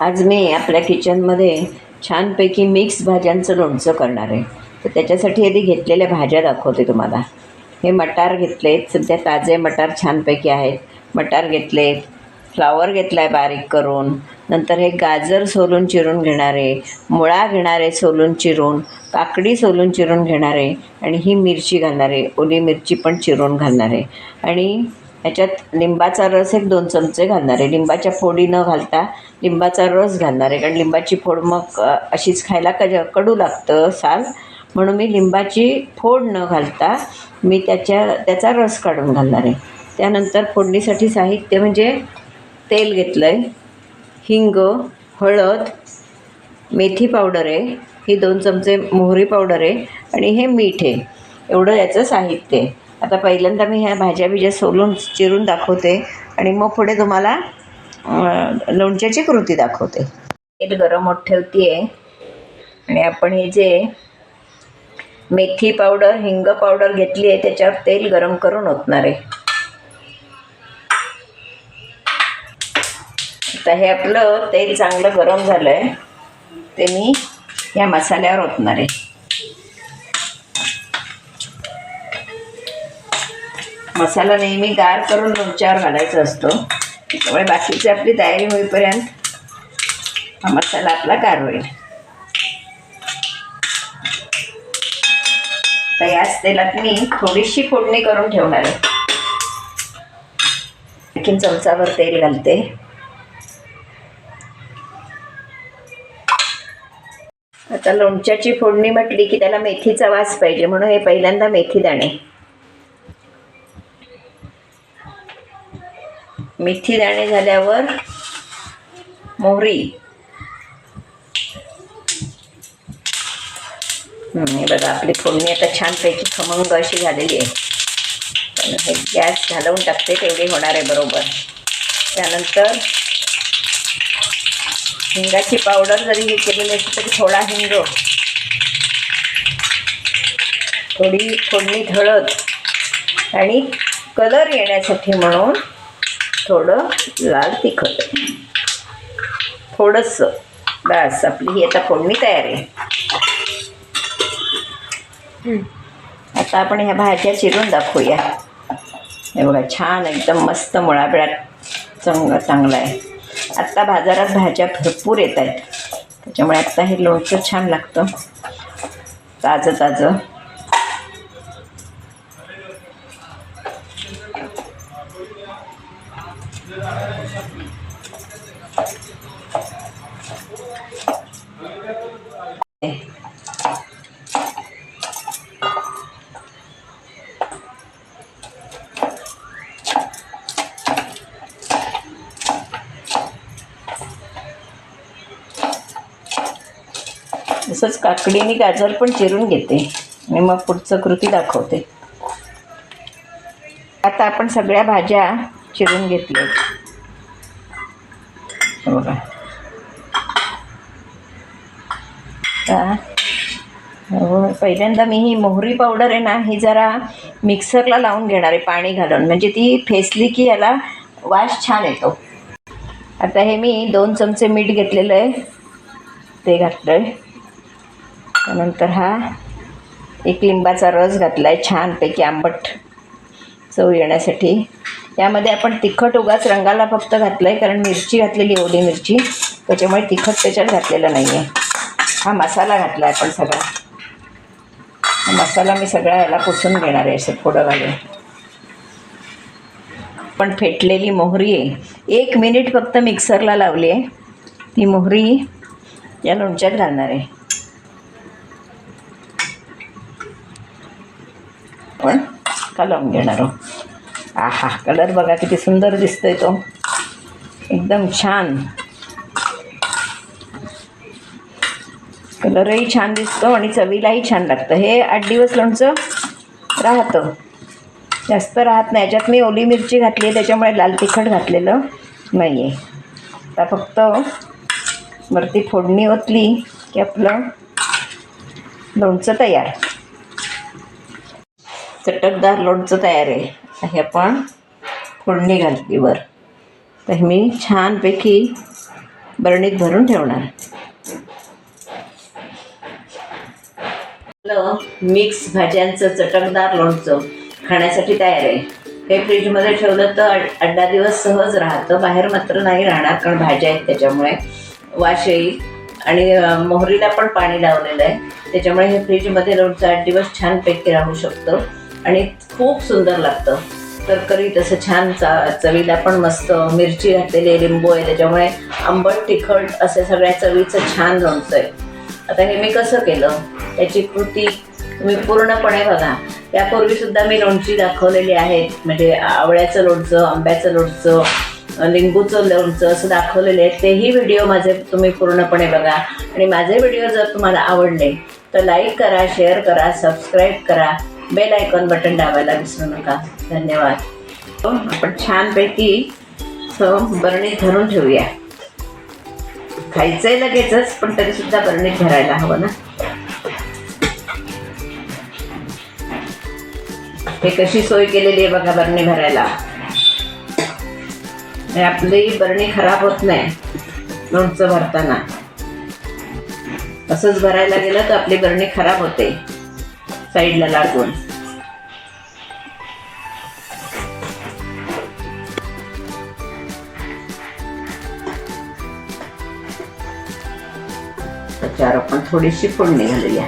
आज मी आपल्या किचनमध्ये छानपैकी मिक्स भाज्यांचं लोणचं करणार आहे. तर त्याच्यासाठी आधी घेतलेल्या भाज्या दाखवते तुम्हाला. हे मटार घेतलेत. सध्या ताजे मटार छानपैकी आहेत. मटार घेतलेत. फ्लावर घेतला आहे बारीक करून. नंतर हे गाजर सोलून चिरून घेणार आहे. मुळा घेणार आहे सोलून चिरून. काकडी सोलून चिरून घेणार आहे. आणि ही मिरची घालणार आहे. ओली मिरची पण चिरून घालणार आहे. आणि ह्याच्यात लिंबाचा रस एक दोन चमचे घालणार आहे. लिंबाच्या फोडी न घालता लिंबाचा रस घालणार आहे. कारण लिंबाची फोड मग अशीच खायला कज कडू लागतं साल. म्हणून मी लिंबाची फोड न घालता मी त्याच्या त्याचा रस काढून घालणार आहे. त्यानंतर फोडणीसाठी साहित्य म्हणजे तेल घेतलं आहे हिंग हळद मेथी पावडर आहे. ही दोन चमचे मोहरी पावडर आहे. आणि हे मीठ आहे. एवढं याचं साहित्य आहे. आता पहिल्यांदा मी ह्या भाज्या बिज्या सोलून चिरून दाखवते आणि मग पुढे तुम्हाला लोणच्याची कृती दाखवते. तेल गरम होत ठेवते आहे आणि आपण हे जे मेथी पावडर हिंग पावडर घेतली आहे त्याच्यावर तेल गरम करून ओतणार आहे. आता हे आपलं तेल चांगलं गरम झालं आहे ते मी या मसाल्यावर ओतणार आहे. मसाला नेहमी गार करून लोणच्यावर घालायचा असतो. त्यामुळे बाकीची आपली तयारी होईपर्यंत हा मसाला आपला गार होईल. तर याच तेलात मी थोडीशी फोडणी करून ठेवणार आहे. आणखीन चमचावर तेल घालते. आता लोणच्याची फोडणी म्हटली की त्याला मेथीचा वास पाहिजे म्हणून हे पहिल्यांदा मेथी दाणे. मेथी दाणे झाल्यावर मोहरी. हे बघा आपली फोडणी आता छानपैकी खमंग अशी झालेली आहे. पण हे गॅस घालवून टाकते तेवढी होणार आहे बरोबर. त्यानंतर हिंगाची पावडर जरी हे केलेली असली तरी थोडा हिंग. थोडी फोडणी ढळत आणि कलर येण्यासाठी म्हणून थोडं लाल तिखट. थोडंसं. बस आपली ही आता फोडणी तयार आहे. आता आपण ह्या भाज्या चिरून दाखवूया. हे बघा छान एकदम मस्त मुळाबिळा चांगला चांगला आहे. आत्ता बाजारात भाज्या भरपूर येत आहेत. त्याच्यामुळे आत्ता हे लोणचं छान लागतं. ताजं ताजं. तसंच काकडी गाजर पण चिरून घेते. आणि मग पुढचं कृती दाखवते. आता आपण सगळ्या भाज्या चिरून घेतल्या बघा. आता हो, पहिल्यांदा मी ही मोहरी पावडर आहे ना ही जरा मिक्सरला लावून घेणार आहे पाणी घालून. म्हणजे ती फेसली की याला वास छान येतो. आता हे मी दोन चमचे मीठ घेतलेलं आहे. ते घातलं आहे त्यानंतर हा एक लिंबाचा रस घातला आहे छानपैकी आंबट चव येण्यासाठी. यामध्ये आपण तिखट उगाच रंगाला फक्त घातलं आहे कारण मिरची घातलेली ओली मिरची. त्याच्यामुळे तिखट त्याच्यात घातलेलं नाही आहे हा मसाला घातला आहे आपण सगळा. हा मसाला मी सगळा याला पुसून घेणार आहे असं थोडं घालून. पण फेटलेली मोहरी आहे. एक मिनिट फक्त मिक्सरला लावली आहे. ती मोहरी या लोणच्यात घालणार आहे. पण कालवून घेणार आहोत. आहा कलर बघा किती सुंदर दिसतोय तो. एकदम छान. कलरही छान दिसतो आणि चवीलाही छान लागतं. हे आठ दिवस लोणचं राहतं. जास्त राहत नाही. याच्यात मी ओली मिरची घातली आहे त्याच्यामुळे लाल तिखट घातलेलं नाही आहे आता फक्त वरती फोडणी ओतली की आपलं लोणचं तयार. चटकदार लोणचं तयार आहे. हे आपण फोडणी घालते वर तर मी छानपैकी बरणीत भरून ठेवणार. मिक्स भाज्यांचं चटकदार लोणचं खाण्यासाठी तयार आहे. हे फ्रीजमध्ये ठेवलं तर आठ दहा दिवस सहज राहतं. बाहेर मात्र नाही राहणार कारण भाज्या आहेत त्याच्यामुळे. वाश येईल. आणि मोहरीला पण पाणी लावलेलं आहे. त्याच्यामुळे हे फ्रीजमध्ये लोणचं आठ दिवस छानपैकी राहू शकतं. आणि खूप सुंदर लागतं. तरकरी तसं छान चा चवीला पण मस्त मिरची घातलेली आहे लिंबू आहे त्याच्यामुळे आंबट तिखट असं सगळ्या चवीचं छान लोणचं आहे आता हे मी कसं केलं? त्याची कृती तुम्ही पूर्णपणे बघा. यापूर्वी सुद्धा मी लोणची दाखवलेली आहेत म्हणजे आवळ्याचं लोणचं आंब्याचं लोणचं लिंबूचं लोणचं असं दाखवलेले आहे. तेही व्हिडिओ माझे तुम्ही पूर्णपणे बघा. आणि माझे व्हिडिओ जर तुम्हाला आवडले तर लाईक करा शेअर करा सबस्क्राईब करा. बेल आयकॉन बटन दाबायला विसरू नका. धन्यवाद. हो, आपण छानपैकी बरणीत धरून ठेवूया. खायचंय लगेचच पण तरी सुद्धा बरणीत भरायला हवं ना? हे कशी सोय केलेली आहे बघा बरणी भरायला. आपली बरणी खराब होत नाही लोणचं भरताना. असंच भरायला गेलं तर आपली बरणी खराब होते. साईडला लागून त्याच्यावर आपण थोडीशी फोडणी घालूया